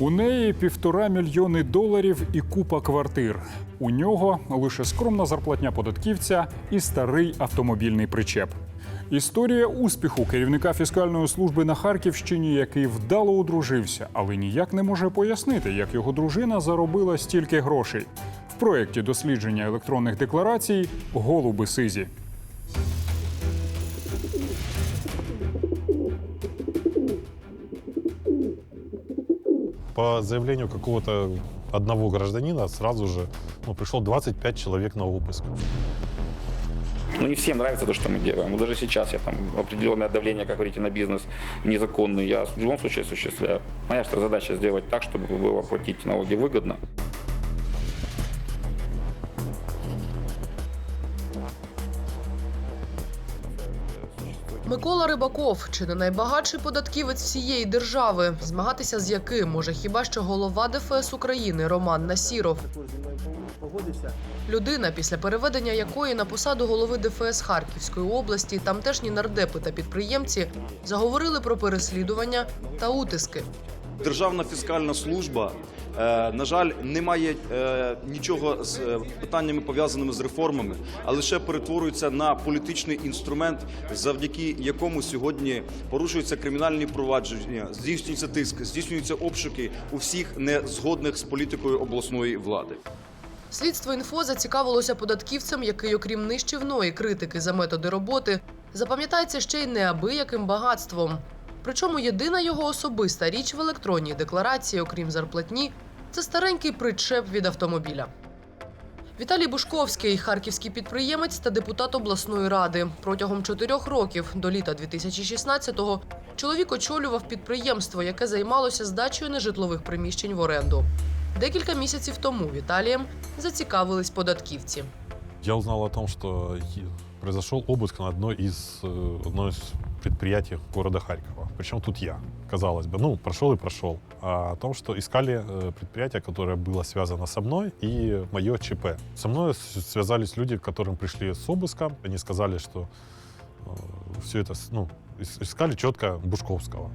У неї півтора мільйони доларів і купа квартир. У нього лише скромна зарплатня податківця і старий автомобільний причеп. Історія успіху керівника фіскальної служби на Харківщині, який вдало одружився, але ніяк не може пояснити, як його дружина заробила стільки грошей. В проєкті дослідження електронних декларацій голуби сизі. По заявлению какого-то одного гражданина сразу же ну, пришло 25 человек на обыск. Ну, не всем нравится то, что мы делаем. Вот даже сейчас я там определенное давление, как говорите, на бизнес незаконный, я в любом случае осуществляю. Моя задача сделать так, чтобы было платить налоги выгодно. Микола Рибаков чи не найбагатший податківець всієї держави, змагатися з яким може хіба що голова ДФС України Роман Насіров. Людина, після переведення якої на посаду голови ДФС Харківської області тамтешні нардепи та підприємці заговорили про переслідування та утиски. Державна фіскальна служба, е, на жаль, не має е, нічого з е, питаннями пов'язаними з реформами, а лише перетворюється на політичний інструмент, завдяки якому сьогодні порушуються кримінальні провадження, здійснюється тиск, здійснюються обшуки у всіх незгодних з політикою обласної влади. Слідство інфо зацікавилося податківцем, який, окрім нищівної критики за методи роботи, запам'ятається ще й неабияким багатством. Причому єдина його особиста річ в електронній декларації, окрім зарплатні, це старенький причеп від автомобіля. Віталій Бушковський, харківський підприємець та депутат обласної ради. Протягом чотирьох років до літа 2016-го чоловік очолював підприємство, яке займалося здачею нежитлових приміщень в оренду. Декілька місяців тому Віталієм зацікавились податківці. Я узнал о том, что е- произошел обыск на одной из, э, одно из предприятий города Харькова. Причем тут я, казалось бы. Ну, прошел и прошел. А о том, что искали э, предприятие, которое было связано со мной и мое ЧП. Со мной с- связались люди, к которым пришли с обыском. Они сказали, что все это, с- ну, ис- искали четко Бушковского.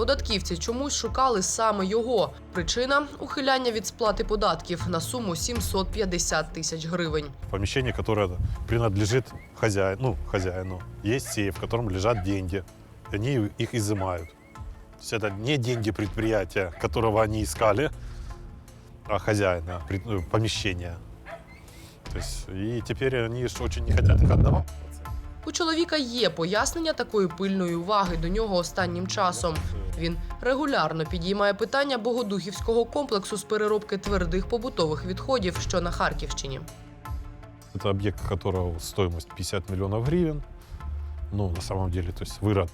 Податківці чомусь шукали саме його. Причина ухиляння від сплати податків на суму 750 тисяч гривень. Помещение, которое принадлежит хозяину, ну, хозяину. Есть сейф, в котором лежат деньги. Они их изымают. То есть это не деньги предприятия, которого они искали, а хозяина пред- э, помещения. То есть, и теперь они ж очень не хотят их отдавать. У чоловіка є пояснення такої пильної уваги до нього останнім часом. Він регулярно підіймає питання богодухівського комплексу з переробки твердих побутових відходів, що на Харківщині. Это объект, которого стоимость 50 миллионов гривен. Ну, на самом деле, то есть вырод,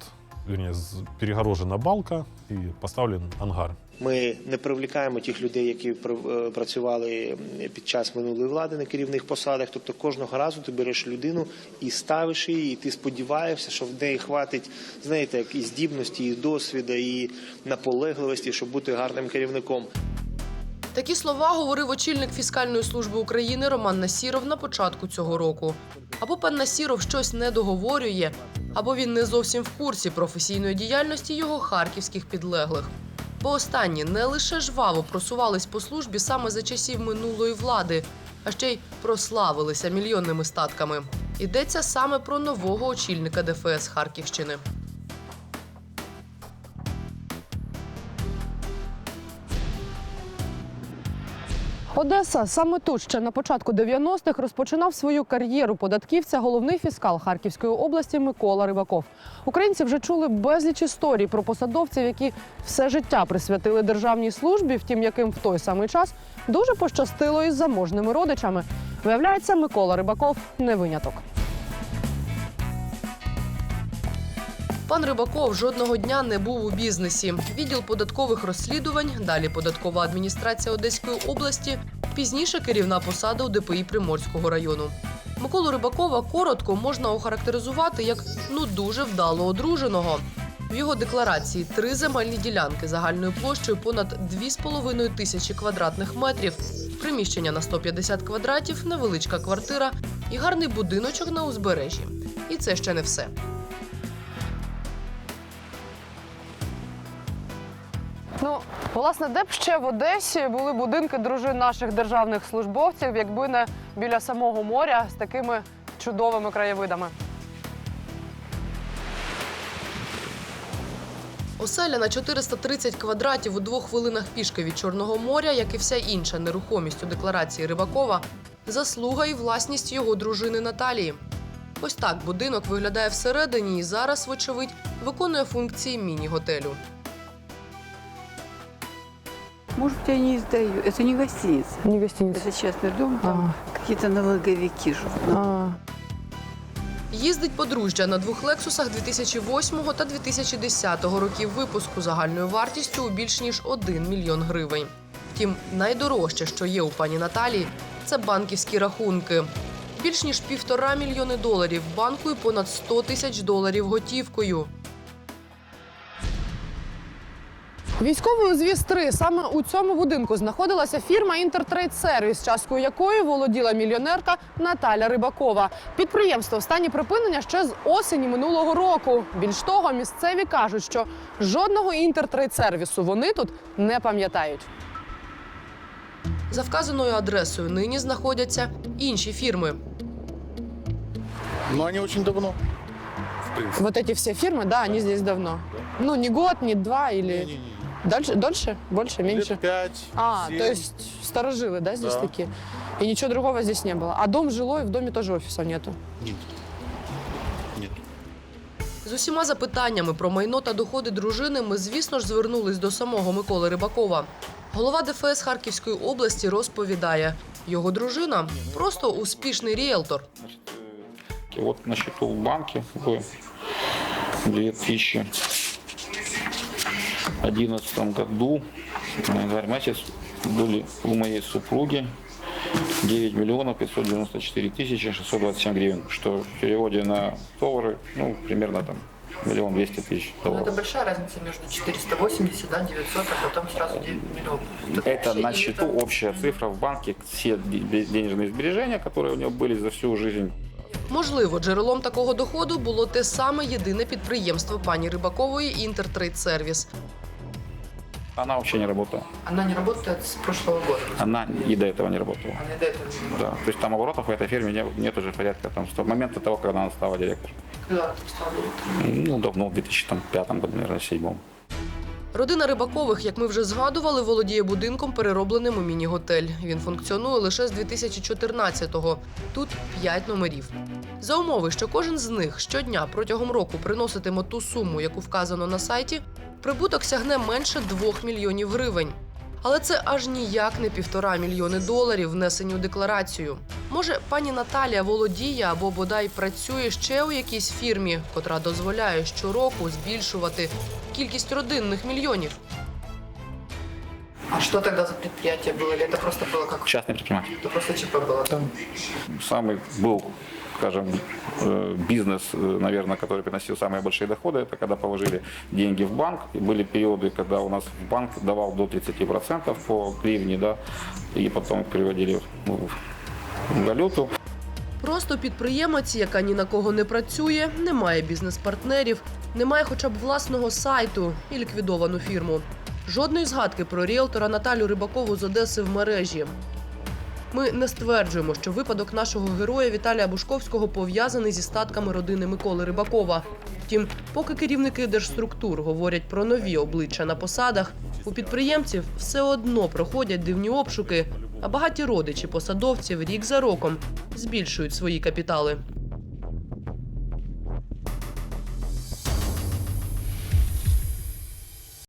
вернее, з- перегорожена балка и поставлен ангар. Ми не привлікаємо тих людей, які е, працювали під час минулої влади на керівних посадах. Тобто кожного разу ти береш людину і ставиш її, і ти сподіваєшся, що в неї хватить, знаєте, як і здібності, і досвіду, і наполегливості, щоб бути гарним керівником. Такі слова говорив очільник фіскальної служби України Роман Насіров на початку цього року. Або пан Насіров щось не договорює, або він не зовсім в курсі професійної діяльності його харківських підлеглих. Останні не лише жваво просувались по службі саме за часів минулої влади, а ще й прославилися мільйонними статками. Йдеться саме про нового очільника ДФС Харківщини. Одеса саме тут ще на початку 90-х розпочинав свою кар'єру податківця головний фіскал Харківської області Микола Рибаков. Українці вже чули безліч історій про посадовців, які все життя присвятили державній службі, втім яким в той самий час дуже пощастило із заможними родичами. Виявляється, Микола Рибаков не виняток. Пан Рибаков жодного дня не був у бізнесі. Відділ податкових розслідувань, далі податкова адміністрація Одеської області, пізніше керівна посада у ДПІ Приморського району. Миколу Рибакова коротко можна охарактеризувати як ну дуже вдало одруженого. В його декларації три земельні ділянки загальною площею понад 2,5 тисячі квадратних метрів, приміщення на 150 квадратів, невеличка квартира і гарний будиночок на узбережжі. І це ще не все. Ну, Власне, де б ще в Одесі були будинки дружин наших державних службовців, якби не біля самого моря з такими чудовими краєвидами. Оселя на 430 квадратів у двох хвилинах пішки від Чорного моря, як і вся інша нерухомість у декларації Рибакова, заслуга і власність його дружини Наталії. Ось так будинок виглядає всередині і зараз, вочевидь, виконує функції міні-готелю. Может быть, я не издаю. Это не гостиница. Не гостиниця. Это частный дом, там какие-то налоговики живут. А, Їздить подружжя на двох лексусах 2008 та 2010 років випуску загальною вартістю у більш ніж 1 мільйон гривень. Втім, найдорожче, що є у пані Наталії, це банківські рахунки. Більш ніж півтора мільйони доларів в банку і понад 100 тисяч доларів готівкою. Військовий узвіз 3 саме у цьому будинку знаходилася фірма Інтертрейд Сервіс, часткою якої володіла мільйонерка Наталя Рибакова. Підприємство в стані припинення ще з осені минулого року. Більш того, місцеві кажуть, що жодного інтертрейд сервісу вони тут не пам'ятають. За вказаною адресою нині знаходяться інші фірми. Но они очень давно. В принципе. Вот эти все фирмы, да, они здесь давно. Ну, не год, не два или Не-не-не. Дальше, дольше, больше, меньше. Лет пять, А, семь. то есть старожилы, да, здесь Да. такие? И ничего другого здесь не было. А дом жилой, в доме тоже офиса нету. Нет. Нет. З усіма запитаннями про майно та доходи дружини ми, звісно ж, звернулись до самого Миколи Рибакова. Голова ДФС Харківської області розповідає, його дружина просто успішний ріелтор. И вот на счету в банке в 2011 году, на январь месяц, были у моей супруги 9 миллионов 594 тысячи 627 гривен, что в переводе на доллары, ну, примерно там миллион двести тысяч долларов. большая разница между 480, да, 900, а потом сразу 9 миллионов. Это на счету общая цифра в банке, все де- денежные сбережения, которые у него были за всю жизнь. Можливо, джерелом такого доходу було те саме єдине підприємство пані Рибакової Інтертрейд Сервіс. Она вообще не работала. Вона не працює з прошлого року. Она и до этого не работала. а не до этого. Да. То есть там оборотов в этой фирме не- нет уже порядка там, с того момента того, когда она стала директором. Ну, давно, в 2005 году, наверное, 2007. Родина Рибакових, як ми вже згадували, володіє будинком, переробленим у міні-готель. Він функціонує лише з 2014-го. Тут 5 номерів. За умови, що кожен з них щодня протягом року приноситиме ту суму, яку вказано на сайті, прибуток сягне менше 2 мільйонів гривень. Але це аж ніяк не півтора мільйони доларів, внесені у декларацію. Може, пані Наталія володіє або бодай працює ще у якійсь фірмі, котра дозволяє щороку збільшувати кількість родинних мільйонів. А что тогда за предприятие было? Или это просто было как... Частный предприниматель. Это просто ЧП было? Там. Самый был, скажем, э, бизнес, э, наверное, который приносил самые большие доходы, это когда положили деньги в банк. И были периоды, когда у нас в банк давал до 30% по гривне, да, и потом переводили в в валюту. Просто підприємець, яка ні на кого не працює, не має бізнес-партнерів, не має хоча б власного сайту і ліквідовану фірму. Жодної згадки про ріелтора Наталю Рибакову з Одеси в мережі. Ми не стверджуємо, що випадок нашого героя Віталія Бушковського пов'язаний зі статками родини Миколи Рибакова. Втім, поки керівники держструктур говорять про нові обличчя на посадах, у підприємців все одно проходять дивні обшуки, а багаті родичі посадовців рік за роком збільшують свої капітали.